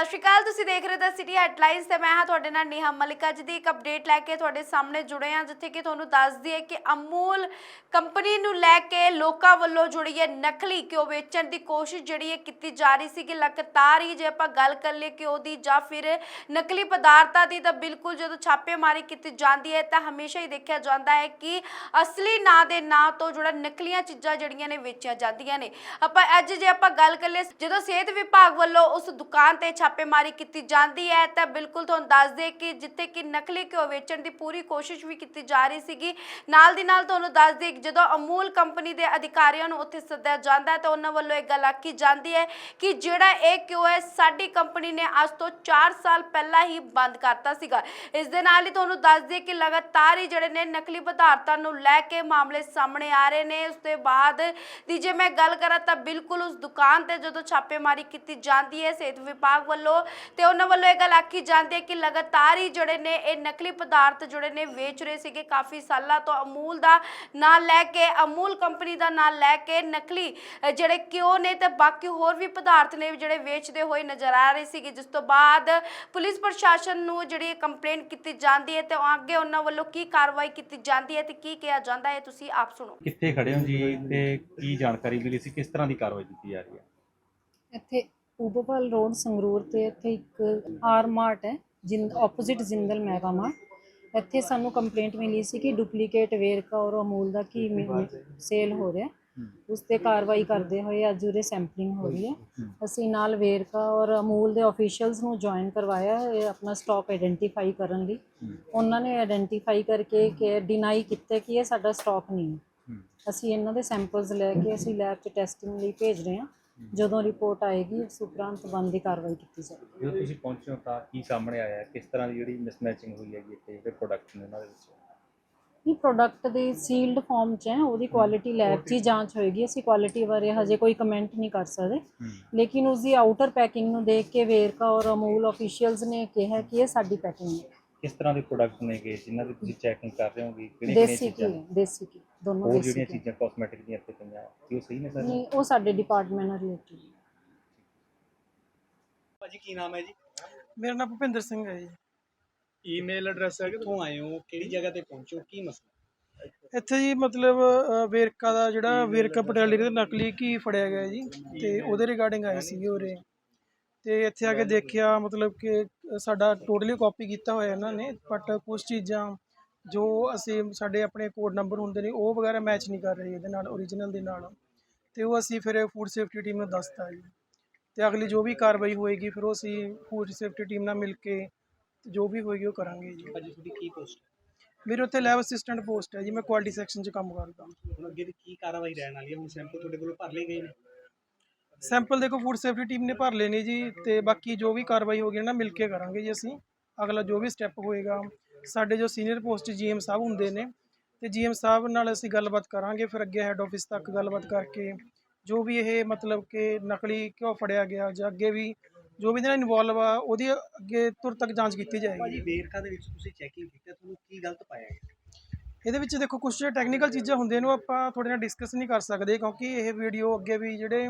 ਸਤਿ ਸ਼੍ਰੀ ਅਕਾਲ, ਤੁਸੀਂ ਦੇਖ ਰਹੇ ਹੋ ਸਿਟੀ ਹੈਡਲਾਈਨਸ ਤੇ ਮੈਂ ਹਾਂ ਤੁਹਾਡੇ ਨਾਲ ਨੇਹਾ ਮਲਿਕਾ। ਅੱਜ ਦੀ ਇੱਕ ਅਪਡੇਟ ਲੈ ਕੇ ਤੁਹਾਡੇ ਸਾਹਮਣੇ ਜੁੜੇ ਹਾਂ, ਜਿੱਥੇ ਕਿ ਤੁਹਾਨੂੰ ਦੱਸਦੀ ਹੈ ਕਿ ਅਮੂਲ ਕੰਪਨੀ ਨੂੰ ਲੈ ਕੇ ਲੋਕਾਂ ਵੱਲੋਂ ਜੁੜੀ ਹੈ ਨਕਲੀ ਘਿਓ ਵੇਚਣ ਦੀ ਕੋਸ਼ਿਸ਼ ਜਿਹੜੀ ਹੈ ਕੀਤੀ ਜਾ ਰਹੀ ਸੀ ਕਿ ਲਗਾਤਾਰ ਹੀ ਜੇ ਆਪਾਂ ਗੱਲ ਕਰ ਲਈਏ ਘਿਓ ਦੀ ਜਾਂ ਫਿਰ ਨਕਲੀ ਪਦਾਰਥਾਂ ਦੀ, ਤਾਂ ਬਿਲਕੁਲ ਜਦੋਂ ਛਾਪੇਮਾਰੀ ਕੀਤੀ ਜਾਂਦੀ ਹੈ, ਤਾਂ ਹਮੇਸ਼ਾ ਹੀ ਦੇਖਿਆ ਜਾਂਦਾ ਹੈ ਕਿ ਅਸਲੀ ਨਾਂ ਦੇ ਨਾਂ ਤੋਂ ਜਿਹੜਾ ਨਕਲੀਆਂ ਚੀਜ਼ਾਂ ਜਿਹੜੀਆਂ ਨੇ ਵੇਚੀਆਂ ਜਾਂਦੀਆਂ ਨੇ। ਆਪਾਂ ਅੱਜ ਜੇ ਆਪਾਂ ਗੱਲ ਕਰ ਲਈਏ, ਜਦੋਂ ਸਿਹਤ ਵਿਭਾਗ ਵੱਲੋਂ ਉਸ ਦੁਕਾਨ ਤੇ ਛਾਪ ਛਾਪੇਮਾਰੀ ਕੀਤੀ ਜਾਂਦੀ ਹੈ, ਤਾਂ ਬਿਲਕੁਲ ਤੁਹਾਨੂੰ ਦੱਸ ਦੇ ਕਿ ਜਿੱਥੇ ਕਿ ਨਕਲੀ ਘਿਓ ਵੇਚਣ ਦੀ ਪੂਰੀ ਕੋਸ਼ਿਸ਼ ਵੀ ਕੀਤੀ ਜਾ ਰਹੀ ਸੀਗੀ। ਨਾਲ ਦੀ ਨਾਲ ਤੁਹਾਨੂੰ ਦੱਸ ਦੇ ਜਦੋਂ ਅਮੂਲ ਕੰਪਨੀ ਦੇ ਅਧਿਕਾਰੀਆਂ ਨੂੰ ਉੱਥੇ ਸੱਦਿਆ ਜਾਂਦਾ ਹੈ, ਤਾਂ ਉਹਨਾਂ ਵੱਲੋਂ ਇਹ ਗੱਲ ਆਖੀ ਜਾਂਦੀ ਹੈ ਕਿ ਜਿਹੜਾ ਇਹ ਘਿਓ ਹੈ, ਸਾਡੀ ਕੰਪਨੀ ਨੇ ਅੱਜ ਤੋਂ 4 ਸਾਲ ਪਹਿਲਾਂ ਹੀ ਬੰਦ ਕਰਤਾ ਸੀਗਾ। ਇਸ ਦੇ ਨਾਲ ਹੀ ਤੁਹਾਨੂੰ ਦੱਸ ਦਈਏ ਕਿ ਲਗਾਤਾਰ ਹੀ ਜਿਹੜੇ ਨੇ ਨਕਲੀ ਪਦਾਰਥਾਂ ਨੂੰ ਲੈ ਕੇ ਮਾਮਲੇ ਸਾਹਮਣੇ ਆ ਰਹੇ ਨੇ। ਉਸ ਤੋਂ ਬਾਅਦ ਦੀ ਜੇ ਮੈਂ ਗੱਲ ਕਰਾਂ, ਤਾਂ ਬਿਲਕੁਲ ਉਸ ਦੁਕਾਨ ਤੇ ਜਦੋਂ ਛਾਪੇਮਾਰੀ ਕੀਤੀ ਜਾਂਦੀ ਹੈ, ਸਿਹਤ ਵਿਭਾਗ ਵੱਲੋਂ ਤੇ ਉਹਨਾਂ ਵੱਲੋਂ ਇਹ ਗੱਲ ਆਖੀ ਜਾਂਦੀ ਹੈ ਕਿ ਲਗਾਤਾਰ ਹੀ ਜਿਹੜੇ ਨੇ ਇਹ ਨਕਲੀ ਪਦਾਰਥ ਜਿਹੜੇ ਨੇ ਵੇਚ ਰਹੇ ਸੀਗੇ ਕਾਫੀ ਸਾਲਾਂ ਤੋਂ ਅਮੂਲ ਦਾ ਨਾਂ ਲੈ ਕੇ ਅਮੂਲ ਕੰਪਨੀ ਦਾ ਨਾਂ ਲੈ ਕੇ ਨਕਲੀ ਜਿਹੜੇ ਘਿਓ ਨੇ ਤੇ ਬਾਕੀ ਹੋਰ ਵੀ ਪਦਾਰਥ ਨੇ ਜਿਹੜੇ ਵੇਚਦੇ ਹੋਏ ਨਜ਼ਰ ਆ ਰਹੇ ਸੀਗੇ। ਜਿਸ ਤੋਂ ਬਾਅਦ ਪੁਲਿਸ ਪ੍ਰਸ਼ਾਸਨ ਨੂੰ ਜਿਹੜੀ ਕੰਪਲੇਂਟ ਕੀਤੀ ਜਾਂਦੀ ਹੈ ਤੇ ਅੱਗੇ ਉਹਨਾਂ ਵੱਲੋਂ ਕੀ ਕਾਰਵਾਈ ਕੀਤੀ ਜਾਂਦੀ ਹੈ ਤੇ ਕੀ ਕਿਹਾ ਜਾਂਦਾ ਹੈ ਤੁਸੀਂ ਆਪ ਸੁਣੋ। ਕਿੱਥੇ ਖੜੇ ਹੋ ਜੀ ਤੇ ਕੀ ਜਾਣਕਾਰੀ ਮਿਲੀ ਸੀ? ਕਿਸ ਤਰ੍ਹਾਂ ਦੀ ਕਾਰਵਾਈ ਕੀਤੀ ਜਾ ਰਹੀ ਹੈ? ਇੱਥੇ ਉਬੋਪਲ ਰੋਡ ਸੰਗਰੂਰ ਤੇ ਇੱਥੇ ਇੱਕ ਆਰ ਮਾਰਟ ਹੈ Jind opposite Jindal mega mart ਇੱਥੇ ਸਾਨੂੰ ਕੰਪਲੇਂਟ ਮਿਲੀ ਸੀ ਕਿ ਡੁਪਲੀਕੇਟ ਵੇਰਕਾ ਔਰ ਅਮੂਲ ਦਾ ਕੀ ਸੇਲ ਹੋ ਰਿਹਾ। ਉਸ ਤੇ ਕਾਰਵਾਈ ਕਰਦੇ ਹੋਏ ਅੱਜ ਉਰੇ ਸੈਂਪਲਿੰਗ ਹੋ ਰਹੀ ਹੈ। ਅਸੀਂ ਨਾਲ ਵੇਰਕਾ ਔਰ ਅਮੂਲ ਦੇ ਅਫੀਸ਼ੀਅਲਸ ਨੂੰ ਜੁਆਇਨ ਕਰਵਾਇਆ ਹੈ ਇਹ ਆਪਣਾ ਸਟਾਕ ਆਇਡੈਂਟੀਫਾਈ ਕਰਨ ਲਈ। ਉਹਨਾਂ ਨੇ ਆਇਡੈਂਟੀਫਾਈ ਕਰਕੇ ਕਿ ਡਿਨਾਈ ਕੀਤਾ ਕਿ ਇਹ ਸਾਡਾ ਸਟਾਕ ਨਹੀਂ ਹੈ। ਅਸੀਂ ਇਹਨਾਂ ਦੇ ਸੈਂਪਲਸ ਲੈ ਕੇ ਅਸੀਂ ਲੈਬ 'ਚ ਟੈਸਟਿੰਗ ਲਈ ਭੇਜ ਰਹੇ ਹਾਂ। ਜਦੋਂ ਰਿਪੋਰਟ ਆਏਗੀ ਉਸ ਉਪਰੰਤ ਬੰਦੀ ਕਾਰਵਾਈ ਕੀਤੀ ਜਾਏਗੀ। ਜਦੋਂ ਤੁਸੀਂ ਪਹੁੰਚੇ ਹੋ ਤਾਂ ਕੀ ਸਾਹਮਣੇ ਆਇਆ? ਕਿਸ ਤਰ੍ਹਾਂ ਦੀ ਜਿਹੜੀ ਮਿਸਮੈਚਿੰਗ ਹੋਈ ਹੈਗੀ ਇੱਥੇ ਜਿਹੜੇ ਪ੍ਰੋਡਕਟ ਨੇ ਉਹਨਾਂ ਦੇ ਵਿੱਚ? ਇਹ ਪ੍ਰੋਡਕਟ ਦੀ ਸੀਲਡ ਫਾਰਮ 'ਚ ਹੈ ਉਹਦੀ ਕੁਆਲਿਟੀ ਲੈਬ 'ਚ ਹੀ ਜਾਂਚ ਹੋਏਗੀ। ਅਸੀਂ ਕੁਆਲਿਟੀ ਬਾਰੇ ਹਜੇ ਕੋਈ ਕਮੈਂਟ ਨਹੀਂ ਕਰ ਸਕਦੇ। ਲੇਕਿਨ ਉਸ ਦੀ ਆਊਟਰ ਪੈਕਿੰਗ ਨੂੰ ਦੇਖ ਕੇ ਵੇਰਕਾ ਔਰ ਅਮੂਲ ਅਫੀਸ਼ੀਅਲਸ ਨੇ ਕਿਹਾ ਕਿ ਇਹ ਸਾਡੀ ਪੈਕਿੰਗ ਹੈ। ਕਿਸ ਤਰ੍ਹਾਂ ਦੇ ਪ੍ਰੋਡਕਟ ਨੇਗੇ ਜਿਨ੍ਹਾਂ ਦੀ ਤੁਸੀਂ ਚੈਕਿੰਗ ਕਰ ਰਹੇ ਹੋਗੇ? ਕਿਹੜੀਆਂ ਦੇਸੀ ਕਿਹੜੀਆਂ ਕੀ ਚੀਜ਼ਾਂ? ਦੇਸੀ ਕੀ ਦੋਨੋਂ ਹੋਰ ਦੇਸੀ ਜਿਹੜੀਆਂ। ਚੀਜ਼ਾਂ ਕਾਸਮੈਟਿਕ ਦੀਆਂ ਇੱਥੇ ਪਈਆਂ ਕੀ ਉਹ ਸਹੀ ਨੇ ਸਰ ਨਹੀਂ ਉਹ ਸਾਡੇ ਡਿਪਾਰਟਮੈਂਟ ਨਾਲ ਰਿਲੇਟਡ ਭਾਜੀ ਕੀ ਨਾਮ ਹੈ ਜੀ? ਮੇਰਾ ਨਾਮ ਭੁਪਿੰਦਰ ਸਿੰਘ ਹੈ ਜੀ। ਈਮੇਲ ਐਡਰੈਸ ਹੈ ਕਿੱਥੋਂ ਆਏ ਹੋ? ਕਿਹੜੀ ਜਗ੍ਹਾ ਤੇ ਪਹੁੰਚੇ ਹੋ? ਕੀ ਮਸਲਾ? ਇੱਥੇ ਜੀ ਮਤਲਬ ਅ, ਵੇਰਕਾ ਦਾ ਜਿਹੜਾ ਵੇਰਕਾ ਪਟਿਆਲੇ ਦਾ ਨਕਲੀ ਕੀ ਫੜਿਆ ਗਿਆ ਜੀ ਤੇ ਉਹਦੇ ਰਿਗਾਰਡਿੰਗ ਆਏ ਸੀਗੇ ਉਰੇ। ਤੇ ਇੱਥੇ ਆ ਕੇ ਦੇਖਿਆ ਮਤਲਬ ਕਿ ਸਾਡਾ ਟੋਟਲੀ ਕਾਪੀ ਕੀਤਾ ਹੋਇਆ ਇਹਨਾਂ ਨੇ ਬਟ ਕੁਝ ਚੀਜ਼ਾਂ ਜੋ ਅਸੀਂ ਸਾਡੇ ਆਪਣੇ ਕੋਡ ਨੰਬਰ ਹੁੰਦੇ ਨੇ ਉਹ ਵਗੈਰਾ ਮੈਚ ਨਹੀਂ ਕਰ ਰਹੀ ਇਹਦੇ ਨਾਲ ਓਰੀਜਨਲ ਦੇ ਨਾਲ। ਤੇ ਉਹ ਅਸੀਂ ਫਿਰ ਫੂਡ ਸੇਫਟੀ ਟੀਮ ਨੂੰ ਦੱਸਤਾ ਜੀ। ਤੇ ਅਗਲੀ ਜੋ ਵੀ ਕਾਰਵਾਈ ਹੋਏਗੀ ਫਿਰ ਉਹ ਅਸੀਂ ਫੂਡ ਸੇਫਟੀ ਟੀਮ ਨਾਲ ਮਿਲ ਕੇ ਜੋ ਵੀ ਹੋਏਗੀ ਉਹ ਕਰਾਂਗੇ ਜੀ। ਭਾਜੀ ਤੁਹਾਡੀ ਕੀ ਪੋਸਟ ਮੇਰੇ ਉੱਥੇ ਲੈਬ ਅਸਿਸਟੈਂਟ ਪੋਸਟ ਹੈ ਜੀ ਮੈਂ ਕੁਆਲਿਟੀ ਸੈਕਸ਼ਨ 'ਚ ਕੰਮ ਕਰਦਾ। ਹੁਣ ਅੱਗੇ ਦੀ ਕੀ ਕਾਰਵਾਈ ਰਹਿਣ ਵਾਲੀ ਹੈ? ਹੁਣ ਸੈਂਪਲ ਤੁਹਾਡੇ ਕੋਲੋਂ ਭਰ ਲਏ ਗਏ ਨੇ? ਸੈਂਪਲ ਦੇਖੋ ਫੂਡ ਸੇਫਟੀ ਟੀਮ ਨੇ ਭਰ ਲਏ ਨੇ ਜੀ ਤੇ ਬਾਕੀ ਜੋ ਵੀ ਕਾਰਵਾਈ ਹੋਗੀ ਨਾ ਮਿਲ ਕੇ ਕਰਾਂਗੇ ਜੀ ਅਸੀਂ। ਅਗਲਾ ਜੋ ਵੀ ਸਟੈਪ ਹੋਏਗਾ ਸਾਡੇ ਜੋ ਸੀਨੀਅਰ ਪੋਸਟ ਜੀਐਮ ਸਾਹਿਬ ਹੁੰਦੇ ਨੇ ਤੇ ਜੀਐਮ ਸਾਹਿਬ ਨਾਲ ਅਸੀਂ ਗੱਲਬਾਤ ਕਰਾਂਗੇ ਫਿਰ ਅੱਗੇ ਹੈੱਡ ਆਫਿਸ ਤੱਕ ਗੱਲਬਾਤ ਕਰਕੇ ਜੋ ਵੀ ਇਹ ਮਤਲਬ ਕਿ ਨਕਲੀ ਕਿਉਂ ਫੜਿਆ ਗਿਆ ਜਾਂ ਅੱਗੇ ਵੀ ਜੋ ਵੀ ਇਹਦੇ ਨਾਲ ਇਨਵੋਲਵ ਆ ਉਹਦੀ ਅੱਗੇ ਤੁਰ ਤੱਕ ਜਾਂਚ ਕੀਤੀ ਜਾਏਗੀ। ਭਾਜੀ ਵੇਰਕਾ ਦੇ ਵਿੱਚ ਤੁਸੀਂ ਚੈਕਿੰਗ ਕੀਤਾ ਤੁਹਾਨੂੰ ਕੀ ਗਲਤ ਪਾਇਆ ਗਿਆ? ਇਹਦੇ ਵਿੱਚ ਦੇਖੋ ਕੁਝ ਟੈਕਨੀਕਲ ਚੀਜ਼ਾਂ ਹੁੰਦੀਆਂ ਨੇ ਉਹ ਆਪਾਂ ਤੁਹਾਡੇ ਨਾਲ ਡਿਸਕਸ ਨਹੀਂ ਕਰ ਸਕਦੇ ਕਿਉਂਕਿ ਇਹ ਵੀਡੀਓ ਅੱਗੇ ਵੀ ਜਿਹੜੇ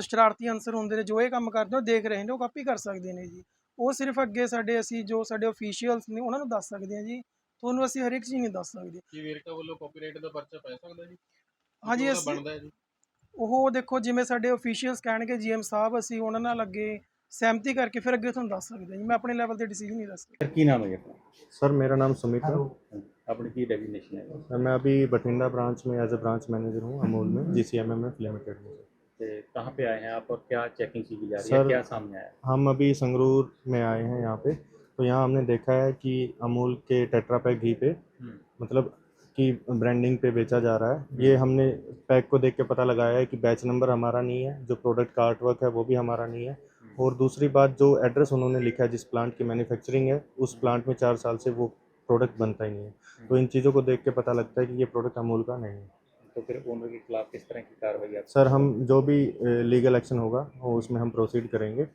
ਸ਼ਰਾਰਤੀ ਅਨਸਰ ਹੁੰਦੇ ਨੇ ਜੋ ਇਹ ਕੰਮ ਕਰਦੇ ਉਹ ਦੇਖ ਰਹੇ ਨੇ ਉਹ ਕਾਪੀ ਕਰ ਸਕਦੇ ਨੇ ਜੀ। ਉਹ ਸਿਰਫ ਅੱਗੇ ਸਾਡੇ ਅਸੀਂ ਜੋ ਸਾਡੇ ਅਫੀਸ਼ੀਅਲਸ ਨੇ ਉਹਨਾਂ ਨੂੰ ਦੱਸ ਸਕਦੇ ਹਾਂ ਜੀ ਤੁਹਾਨੂੰ ਅਸੀਂ ਹਰ ਇੱਕ ਚੀਜ਼ ਨਹੀਂ ਦੱਸ ਸਕਦੇ ਕੀ ਵੇਰਕਾ ਵੱਲੋਂ ਕਾਪੀਰਾਈਟ ਦਾ ਪਰਚਾ ਪੈ ਸਕਦਾ ਜੀ ਹਾਂਜੀ ਉਹਦਾ ਅਸੀਂ ਬਣਦਾ ਹੈ ਜੀ ਉਹ ਦੇਖੋ ਜਿਵੇਂ ਸਾਡੇ ਅਫੀਸ਼ੀਅਲਸ ਕਹਿਣਗੇ ਜੀਐਮ ਸਾਹਿਬ ਅਸੀਂ ਉਹਨਾਂ ਨਾਲ ਅੱਗੇ ਸਹਿਮਤੀ ਕਰਕੇ ਫਿਰ ਅੱਗੇ ਤੁਹਾਨੂੰ ਦੱਸ ਸਕਦੇ ਹਾਂ ਜੀ ਮੈਂ ਆਪਣੇ ਲੈਵਲ ਤੇ ਡਿਸੀਜਨ ਨਹੀਂ ਦੱਸ ਸਕਦਾ ਸਰ ਕੀ ਨਾਮ ਹੈ ਜੀ ਆਪਣਾ सर मेरा नाम सुमित है ਆਪਣੀ ਕੀ ਡੈਫੀਨੇਸ਼ਨ ਹੈ सर मैं अभी बठिंडा ब्रांच में एज ए ब्रांच मैनेजर हूँ अमूल में G C M M F limited में कहाँ पे आए हैं आप और क्या चेकिंग की जा रही है क्या सामने आया? हम अभी संगरूर में आए हैं यहाँ पे। तो यहाँ हमने देखा है कि अमूल के टेट्रा पैक घी पे हम्म। मतलब कि ब्रांडिंग पे बेचा जा रहा है। हम्म। ये हमने पैक को देख के पता लगाया है कि बैच नंबर हमारा नहीं है जो प्रोडक्ट का आर्टवर्क है वो भी हमारा नहीं है। हम्म। और दूसरी बात जो एड्रेस उन्होंने लिखा है जिस प्लांट की मैन्युफैक्चरिंग है उस प्लांट में चार साल से वो प्रोडक्ट बनता ही नहीं है। तो इन चीज़ों को देख के पता लगता है कि ये प्रोडक्ट अमूल का नहीं है। तो फिर ओनर के खिलाफ किस तरह की कार्रवाई आप सर हम जो भी लीगल एक्शन होगा वो उसमें हम प्रोसीड करेंगे